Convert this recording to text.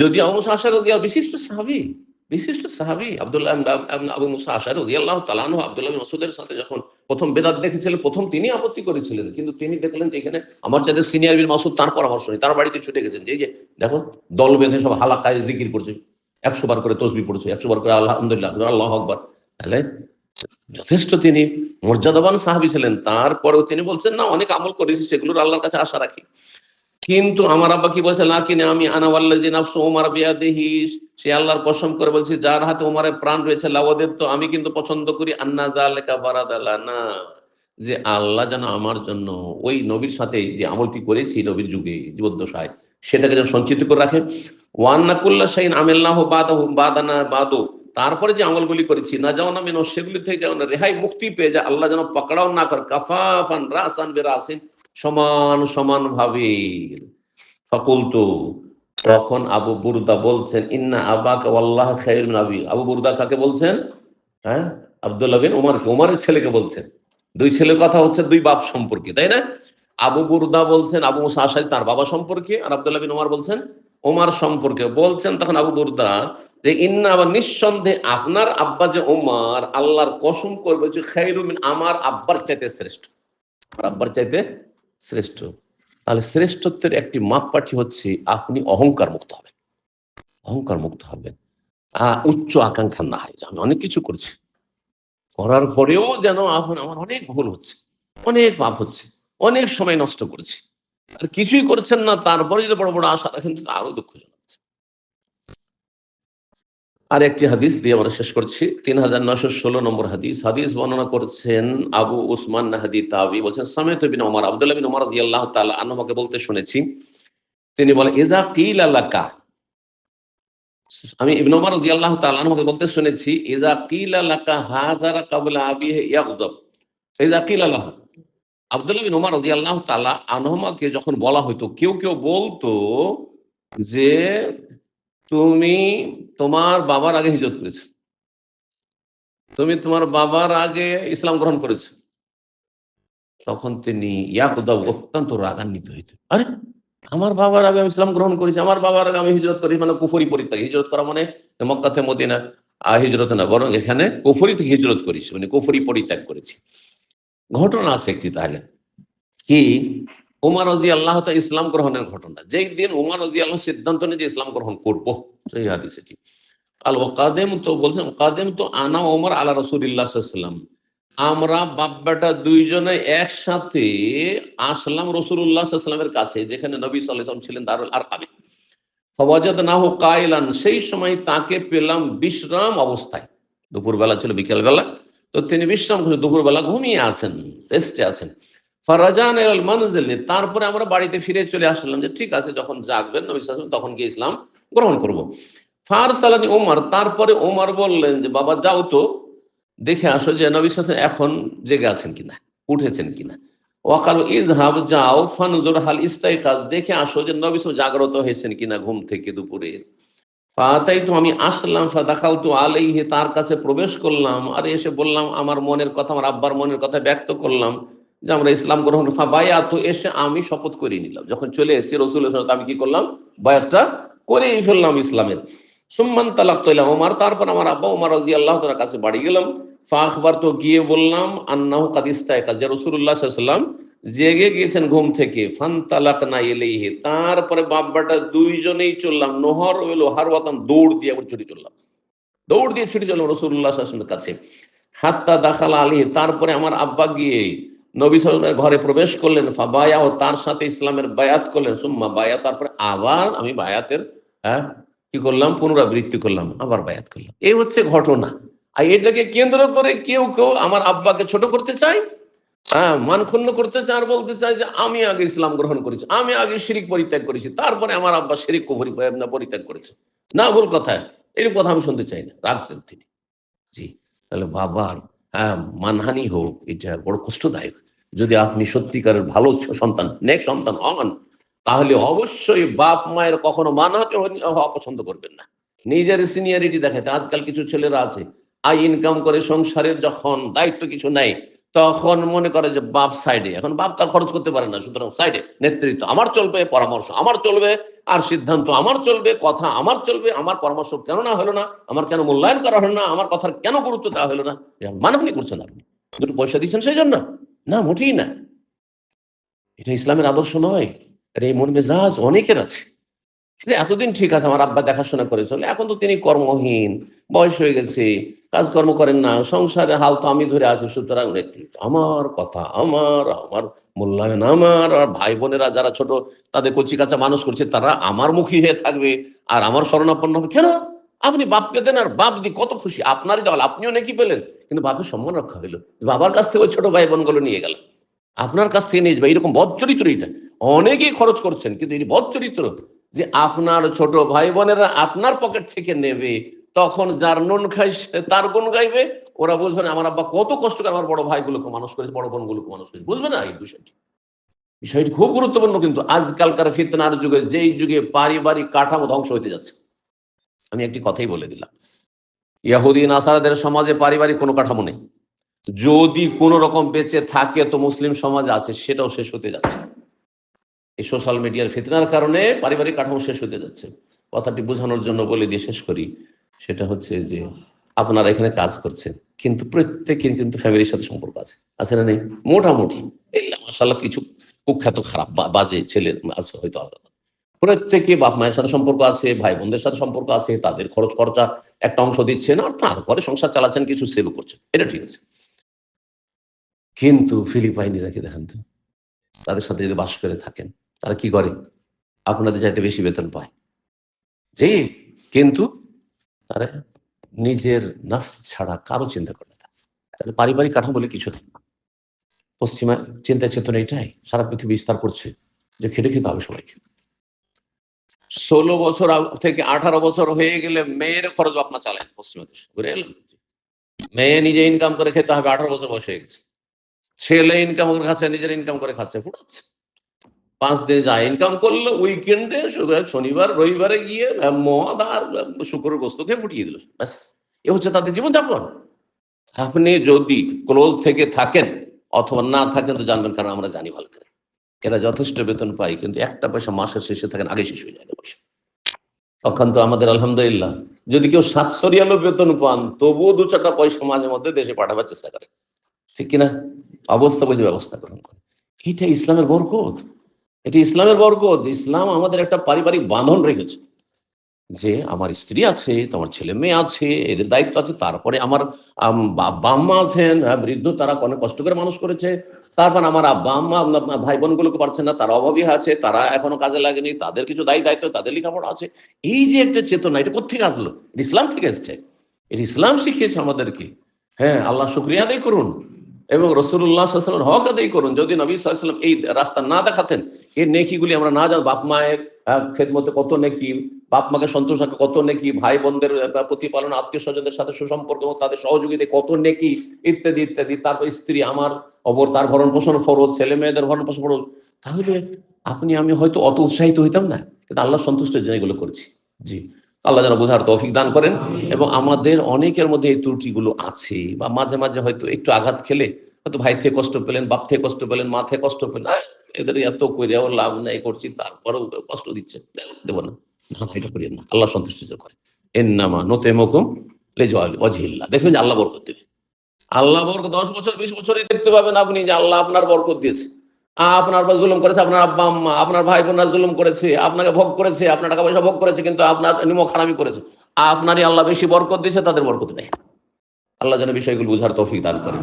যদি আশার বিশিষ্ট সাহাবি বিশিষ্ট সাহাবি আব্দুল্লাহ আবু মুসা আশার রাদিয়াল্লাহু তাআলা আনহু আব্দুল্লাহ বিন মাসউদের সাথে যখন প্রথম বেদাত দেখেছিলেন, প্রথম তিনি আপত্তি করেছিলেন। কিন্তু তিনি দেখলেন যে এখানে আমার চাইতে সিনিয়র বিন মাসুদ তার পরামর্শ নেই, তার বাড়িতে ছুটে গেছেন। যে যে দেখো, দল বেঁধে সব হালাকায় জিকির করছে, একশো বার করে তসবি পড়ছে, একশো বার করে আলহামদুলিল্লাহ আল্লাহ আকবার। তাহলে যথেষ্ট তিনি মর্যাদাবান সাহাবি ছিলেন। তারপরেও তিনি বলছেন, না, অনেক আমল করেছি, সেগুলোর আল্লাহর কাছে আশা রাখি। কিন্তু আমার আব্বা কি বলছে না কিনে আমি আনাওয়াল্লা যে নাফসু ওমার বিয়া দেহিস সে আল্লাহর কসম করে বলছি, যার হাতে ওমারের প্রাণ রয়েছে লাওয়াদের তো আমি কিন্তু পছন্দ করি। আন্না জালেকা বারাদালা না যে আল্লাহ যেন আমার জন্য ওই নবীর সাথে যে আমলটি করেছি নবীর যুগে জীবদ্দশায়, সেটাকে যেন সঞ্চিত করে রাখে। ওয়ান্নাকুল্লা শাইন আমিল্লাহ বাদাহু বাদানা বাদো। তারপরে যে আমলগুলি করেছি, না যাও না মেনো সেগুলি থেকে রেহাই মুক্তি পেয়ে যায়। আল্লাহ যেন পকড়াও না করে, কাফাফান রাসান বেরাসিন। সমান সমান ভাবে। ফকুল তো তখন আবু বুরদা বলছেন, ইন্না আবাকে আল্লাহ খাইর আবি। আবু বুরদা কাকে বলছেন? হ্যাঁ? আব্দুল্লাহ বিন উমারকে। উমারের ছেলেকে বলছেন। দুই ছেলের কথা হচ্ছে দুই বাপ সম্পর্কে, তাই না? আবু বুরদা বলছেন, আবু মুসা আশারি তার বাবা সম্পর্কে। আর আব্দুল্লাহ বিন উমার বলছেন ওমার সম্পর্কে। বলছেন তখন আবু বুরদা যে, ইন্না আবার নিঃসন্দেহে আপনার আব্বা যে ওমার আল্লাহর কসম করবে যে খাইরুমিন আমার আব্বার চাইতে শ্রেষ্ঠ। আব্বার চাইতে শ্রেষ্ঠ। তাহলে শ্রেষ্ঠত্বের একটি মাপকাঠি হচ্ছে আপনি অহংকার মুক্ত হবেন। অহংকার মুক্ত হবেন উচ্চ আকাঙ্ক্ষা না হয় আমি অনেক কিছু করছি। করার পরেও যেন এখন আমার অনেক ভুল হচ্ছে, অনেক পাপ হচ্ছে, অনেক সময় নষ্ট করছি। আর কিছুই করছেন না, তারপরে যদি বড় বড় আশা রাখেন আরও দুঃখজনক। আর একটি হাদিস দিয়ে আমরা শেষ করছি। তিন হাজার নশো ষোলো নম্বর হাদিস। হাদিস বর্ণনা করছেন আবু উসমান নাহাদি তাবি। বলছেন, সামেত বিন ওমর আব্দুল্লাহ বিন ওমর রাদিয়াল্লাহু তাআলা আনহুকে বলতে শুনেছি। তিনি বলেন ইজা কিল আলাকা আমি ইবনে ওমর রাদিয়াল্লাহু তাআলা আনহুকে বলতে শুনেছি ইজা কিল আলাকা হাজারা কাবলা আবিহি ইয়াগদাব? ইজা কিল আলাহু আব্দুল্লাহ বিন ওমর রাদিয়াল্লাহু তাআলা আনহুমাকে যখন বলা হইতো, কেউ কেউ বলতো যে তুমি তোমার বাবার আগে হিজরত করেছ। তুমি তোমার বাবার আগে ইসলাম গ্রহণ করেছ। তখন তিনি ইয়াকুদাব অত্যন্ত রাগান্বিত হইত আরে আমার বাবার আগে আমি ইসলাম গ্রহণ করেছি আমার বাবার আগে আমি হিজরত করি মানে কুফরি পরিত্যাগ। হিজরত করা মানে মক্কা থেকে মদিনা আহ, হিজরত না বরং এখানে কুফরি থেকে হিজরত করেছি মানে কুফরি পরিত্যাগ করেছি। ঘটনা আছে একটি তাহলে কি উমার রাজি আল্লাহ তা ইসলাম গ্রহণের ঘটনা। যেই দিন উমার রাজি আল্লাহ সিদ্ধান্ত নিয়ে যে ইসলাম গ্রহণ করব, সেই হাদিস এটি আল ওকাদেম তো বলছেন ওকাদেম তো আনা ওমর আলা রসুলিল্লাহ সাল্লাম আমরা বাপ বেটা দুইজনে একসাথে আসলাম রসুল্লাহ সাল্লামের কাছে, যেখানে নবী সাল্লাম ছিলেন দারুল আর আমি ফওয়াজাদ না হোক কায়লান সেই সময় তাকে পেলাম বিশ্রাম অবস্থায়। দুপুরবেলা ছিল, বিকেলবেলা। তো তিনি বিশ্রাম করে দুপুরবেলা ঘুমিয়ে আছেন, রেস্টে আছেন। ফারাজান এল মানজিল তারপরে আমরা বাড়িতে ফিরে চলে আসলাম যে ঠিক আছে, যখন জাগবেন নবী সাল্লাম তখন গিয়ে ইসলাম গ্রহণ করব। ফার সালানি ওমর, তারপরে ওমর বললেন যে, বাবা, যাও তো, দেখে আসো যে নবী সাল্লাম এখন জেগে আছেন কিনা, উঠেছেন কিনা। ওয়াকাল ইজহাব যাও, ফানজুর হাল ইস্তাই কাজ দেখে আসো যে নবী সাল্লাম জাগ্রত হয়েছেন কিনা ঘুম থেকে দুপুরে। তাই তো আমি আসলাম ফাদাখাল তো আলাইহে, তার কাছে প্রবেশ করলাম, আর এসে বললাম, আমার মনের কথা, আমার আব্বার মনের কথা ব্যক্ত করলাম। যে আমরা ইসলাম গ্রহণ তো এসে আমি শপথ করে নিলাম। যখন চলে এসেছি রসুল আমি কি করলাম? বায়াতটা করেই ফেললাম ইসলামের। সুম্মান তালাক তৈলাম ওমার তারপর আমার আব্বা ওমার রাজি আল্লাহ তার কাছে বাড়ি গেলাম। ফাঁকবার তো গিয়ে বললাম, আন্নাহ কাদিস্তায় কাজ রসুল্লাহ সাল্লাম জেগে গিয়েছেন ঘুম থেকে। ফান তালাক না এলেইহে তারপরে বাব্বাটা দুইজনেই চললাম। নহর এলো দৌড় দিয়ে আবার ছুটি চললাম। দৌড় দিয়ে ছুটি চললাম রসুল্লাহ কাছে। হাত্তা দাখাল আলী তারপরে আমার আব্বা গিয়ে নবী সাল্লামের ঘরে প্রবেশ করলেন, ফাবায়া, ও তার সাথে ইসলামের বায়াত করলেন, সুম্মা বায়া তারপরে আবার আমি বায়াতের হ্যাঁ কি করলাম, পুনরাবৃত্তি করলাম, আবার বায়াত করলাম। এই হচ্ছে ঘটনা। আর এটাকে কেন্দ্র করে কেউ কেউ আমার আব্বাকে ছোট করতে চায় হ্যাঁ মানক্ষুণ্ণ করতে চায়, আর বলতে চায় যে, আমি আগে ইসলাম গ্রহণ করেছি, আমি আগে শিরিক পরিত্যাগ করেছি, তারপরে আমার আব্বা শিরিক পরিত্যাগ করেছে। না, ভুল কথা এরকম কথা আমি শুনতে চাই না রাখতেন তিনি। জি, তাহলে বাবার হ্যাঁ মানহানি হোক, এটা বড় কষ্টদায়ক। যদি আপনি সত্যিকারের ভালো সন্তান, নেক সন্তান হন, তাহলে অবশ্যই বাপ মায়ের কখনো মানহানি হওয়া পছন্দ করবেন না। নিজের সিনিয়রিটি দেখাতে। আজকাল কিছু ছেলেরা আছে আই ইনকাম করে সংসারের যখন দায়িত্ব কিছু নেয়, তখন মনে করে যে বাপ সাইডে এখন বাপ তার খরচ করতে পারে না, সুতরাং সাইডে নেতৃত্ব। আমার চলবে পরামর্শ, আমার চলবে আর সিদ্ধান্ত, আমার চলবে কথা, আমার চলবে, আমার পরামর্শ কেন না হলো না, আমার কেন মূল্যায়ন করা হলো না, আমার কথার কেন গুরুত্ব দেওয়া হলো না মানহানি করছেন আপনি। দুটো পয়সা দিচ্ছেন সেই জন্য। না, মোটেই না। এটা ইসলামের আদর্শ নয়। আর এই মন মেজাজ অনেকের আছে। এতদিন ঠিক আছে, আমার আব্বা দেখাশোনা করে চলে এখন তো তিনি কর্মহীন, বয়স হয়ে গেছে, কাজকর্ম করেন না, সংসারে হাল তো আমি ধরে আছি, সুতরাং আমার কথা, আমার আমার মূল্যায়ন আমার, আর ভাই বোনেরা যারা ছোট, তাদের কচি কাঁচা মানুষ করছে, তারা আমার মুখী হয়ে থাকবে, আর আমার শরণাপন্ন হবে। কেন? আপনি বাপকে দেন আর বাপ দি, কত খুশি। আপনারই দেওয়াল আপনিও নাকি পেলেন। কিন্তু বাপের সম্মান রক্ষা হইল। বাবার কাছ থেকে ওই ছোট ভাই বোনগুলো নিয়ে গেল। আপনার কাছ থেকে নিয়ে যাবে। এইরকম বদ চরিত্র এটা। অনেকেই খরচ করছেন, কিন্তু এই বদ চরিত্র যে আপনার ছোট ভাই বোনেরা আপনার পকেট থেকে নেবে, তখন যার নুন খাই তার গুণ গাইবে। ওরা বুঝবে না, আমার আব্বা কত কষ্ট করে আমার বড় ভাইগুলোকে মানুষ করেছে, বড় বোনগুলোকে মানুষ করেছে। বুঝবে না এই বিষয়টি? বিষয়টি খুব গুরুত্বপূর্ণ, কিন্তু আজকালকার ফিতনার যুগে, যেই যুগে পারিবারিক কাঠামো ধ্বংস হতে যাচ্ছে। আমি একটি কথাই বলে দিলাম। ইয়াহুদি নাসারাদের সমাজে পারিবারিক কোনো কাঠামো নেই। যদি কোন রকম বেঁচে থাকে তো মুসলিম সমাজ আছে, সেটাও শেষ হতে যাচ্ছে। এই সোশ্যাল মিডিয়ার ফিতনার কারণে পারিবারিক কাঠামো শেষ হতে যাচ্ছে। কথাটি বোঝানোর জন্য বলে দিয়ে শেষ করি। সেটা হচ্ছে যে আপনারা এখানে কাজ করছেন, কিন্তু প্রত্যেকের কিন্তু ফ্যামিলির সাথে সম্পর্ক আছে। আছে না নেই? মোটামুটি। মাসাল্লাহ কিছু কুখ্যাত খারাপ বাজে ছেলে আছে হয়তো আলাদা। প্রত্যেকে বাপ মায়ের সাথে সম্পর্ক আছে, ভাই বোনদের সাথে সম্পর্ক আছে, তাদের খরচ খরচা একটা অংশ দিচ্ছেন আর তারপরে সংসার চালাচ্ছেন, কিছু সেভ করছেন। এটা ঠিক আছে। কিন্তু ফিলিপাইনিরা কি দেখেন তো, তাদের সাথে যদি বাস করে থাকেন, তারা কি করে? আপনাদের চাইতে বেশি বেতন পায়। জি, কিন্তু তারা নিজের নাফস ছাড়া কারও চিন্তা করে না। তাহলে পারিবারিক কাঠামো বলে কিছু নেই। পশ্চিমা চিন্তা চেতনা এটাই, সারা পৃথিবী বিস্তার করছে যে খেটে খেতে হবে সবাইকে। ষোলো বছর থেকে আঠারো বছর হয়ে গেলে মেয়ের খরচ আপনার চালায় পশ্চিমা দেশে ঘুরে এলাম। মেয়ে নিজে ইনকাম করে খেতে হবে আঠারো বছর বয়স হয়ে গেছে। ছেলে ইনকাম করে খাচ্ছে নিজের ইনকাম করে খাচ্ছে ফুটাচ্ছে পাঁচ দিন যা ইনকাম করল উইকেন্ডে শনিবার রবিবারে গিয়ে মদ আর আহ, শুক্রের গোস্ত খেয়ে ফুটিয়ে দিল। ব্যাস এ হচ্ছে তাদের জীবনযাপন। আপনি যদি ক্লোজ থেকে থাকেন অথবা না থাকেন তো জানবেন কারণ আমরা জানি ভালো করে। এরা যথেষ্ট বেতন পাই কিন্তু একটা পয়সা মাসের শেষে থাকেন আগে শেষ হয়ে যায় পয়সা। তখন তো আমাদের আলহামদুলিল্লাহ যদি কেউ সাতশো রিয়ালও বেতন পান তবুও দু চারটা পয়সা মাঝে মধ্যে দেশে পাঠাবার চেষ্টা করে। ঠিক কিনা? অবস্থা বুঝে ব্যবস্থা গ্রহণ করে। এটা ইসলামের বরকত। এটি ইসলামের বরকত। ইসলাম আমাদের একটা পারিবারিক বাঁধন রেখেছে। যে আমার স্ত্রী আছে তোমার ছেলে মেয়ে আছে এদের দায়িত্ব আছে তারপরে আমার বাম্মা আছেন হ্যাঁ, বৃদ্ধ তারা অনেক কষ্ট করে মানুষ করেছে। তারপর আমার আব্বা, আম্মা আম- ভাই বোনগুলোকে পারছে না, তারা অভাবী আছে, তারা এখনও কাজে লাগেনি, তাদের কিছু দায়ী দায়িত্ব, তাদের লেখাপড়া আছে। এই যে একটা চেতনা, এটা কোথেকে আসলো? ইসলাম থেকে এসছে। এটা ইসলাম শিখিয়েছে আমাদেরকে। হ্যাঁ আল্লাহ শুক্রিয়া আদায় করুন এবং রসুল্লাহ সাল্লাম হক আদায় করুন। যদি নবী সাল্লাম এই রাস্তা না দেখাতেন, এই নেকিগুলি আমরা না জান বাপ মায়ের খেদমতে কত নেকি, বাপ মাকে সন্তোষ রাখা কত নেকি ভাই বোনদের প্রতিপালন, আত্মীয় স্বজনদের সাথে সুসম্পর্ক তাদের সহযোগিতা কত নেকি, ইত্যাদি ইত্যাদি। তারপর স্ত্রী, আমার অবর তার ভরণ পোষণ ফরজ, ছেলে মেয়েদের ভরণ পোষণ ফরজ, তাহলে আপনি, আমি হয়তো অত উৎসাহিত হইতাম না। কিন্তু আল্লাহ সন্তুষ্টের জন্য এগুলো করছি। জি। আল্লাহ যেন বোঝার তৌফিক দান করেন এবং আমাদের অনেকের মধ্যে এই ত্রুটিগুলো আছে বা মাঝে মাঝে হয়তো একটু আঘাত খেলে হয়তো ভাই থেকে কষ্ট পেলেন, বাপ থেকে কষ্ট পেলেন, মা থেকে কষ্ট পেলেন এদের এত করেও লাভ নাই করছি, তারপরেও কষ্ট দিচ্ছে। দেবো না। এটা করিয়েন না। আল্লাহ সন্তুষ্ট করে এর নামা নতে মকুম অজহিল্লা দেখবেন যে আল্লাহ বরকত দেবে। আল্লাহ বরকত দশ বছর, বিশ বছরই দেখতে পাবেন আপনি যে আল্লাহ আপনার বরকত দিয়েছে। আপনার বা জুলুম করেছে, আপনার আব্বা, আম্মা, আপনার ভাই বোনরা জুলুম করেছে, আপনাকে ভোগ করেছে, আপনার টাকা পয়সা ভোগ করেছে, কিন্তু আপনার নিমক খারামি করেছে। আপনারই আল্লাহ বেশি বরকত দিয়েছে, তাদের বরকত নেই। আল্লাহ যেন বিষয়গুলো বুঝার তৌফিক দান করেন।